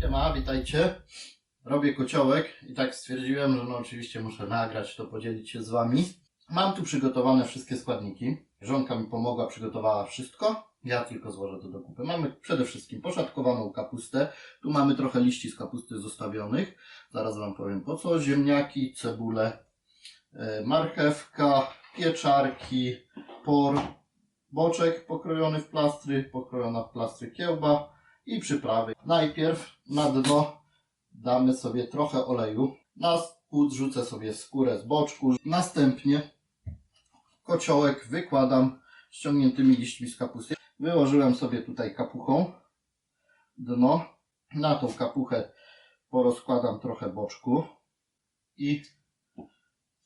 Siema, witajcie. Robię kociołek i tak stwierdziłem, że no oczywiście muszę nagrać to, podzielić się z wami. Mam tu przygotowane wszystkie składniki. Żonka mi pomogła, przygotowała wszystko. Ja tylko złożę to do kupy. Mamy przede wszystkim poszatkowaną kapustę. Tu mamy trochę liści z kapusty zostawionych. Zaraz wam powiem po co. Ziemniaki, cebulę, e, marchewka, pieczarki, por, boczek pokrojony w plastry, pokrojona w plastry kiełba i przyprawy. Najpierw na dno damy sobie trochę oleju. Na spód rzucę sobie skórę z boczku. Następnie kociołek wykładam ściągniętymi liśćmi z kapusty. Wyłożyłem sobie tutaj kapuchą dno. Na tą kapuchę porozkładam trochę boczku i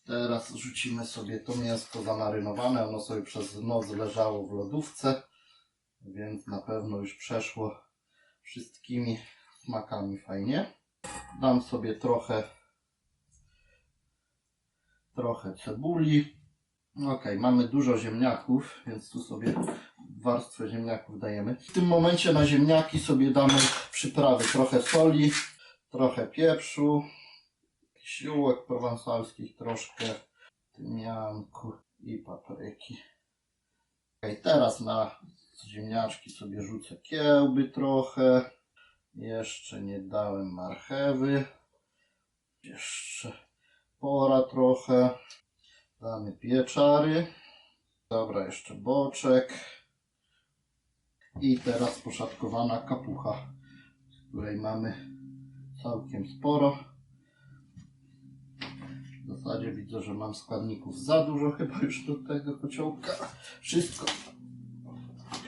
teraz rzucimy sobie to mięsko zamarynowane. Ono sobie przez noc leżało w lodówce, więc na pewno już przeszło wszystkimi smakami fajnie. Dam sobie trochę trochę cebuli. Ok, mamy dużo ziemniaków, więc tu sobie warstwę ziemniaków dajemy. W tym momencie na ziemniaki sobie damy przyprawy. Trochę soli, trochę pieprzu, ziółek prowansalskich, troszkę tymianku i papryki. Ok, teraz na ziemniaczki sobie rzucę kiełby trochę. Jeszcze nie dałem marchewy. Jeszcze pora trochę. Damy pieczary. Dobra, jeszcze boczek. I teraz poszatkowana kapucha, której mamy całkiem sporo. Zasadzie widzę, że mam składników za dużo chyba już do tego kociołka. Wszystko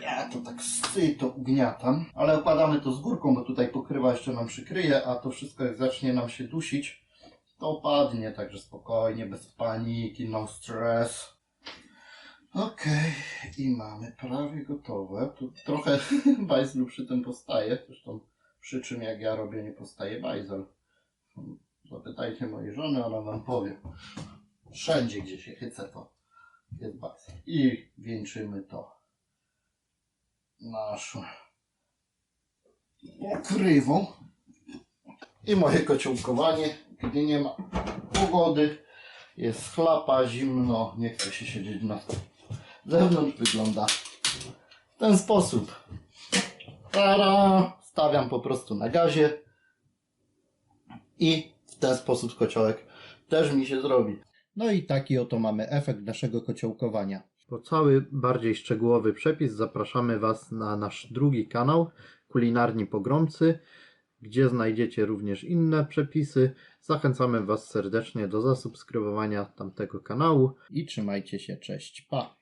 ja to tak syto ugniatam, ale układamy to z górką, bo tutaj pokrywa jeszcze nam przykryje, a to wszystko jak zacznie nam się dusić, to opadnie, także spokojnie, bez paniki, no stress. Okej, i mamy prawie gotowe. Tu trochę bajzlu przy tym postaje, zresztą przy czym jak ja robię nie postaje bajzel. Zapytajcie mojej żony, ona wam powie. Wszędzie, gdzie się chycę, to jest bajzel. I wieńczymy to naszą pokrywą i moje kociołkowanie, gdy nie ma pogody, jest chlapa, zimno, nie chce się siedzieć na zewnątrz, wygląda w ten sposób. Tara! Stawiam po prostu na gazie i w ten sposób kociołek też mi się zrobi. No i taki oto mamy efekt naszego kociołkowania. Po cały bardziej szczegółowy przepis zapraszamy Was na nasz drugi kanał Kulinarni Pogromcy, gdzie znajdziecie również inne przepisy. Zachęcamy Was serdecznie do zasubskrybowania tamtego kanału i trzymajcie się, cześć, pa!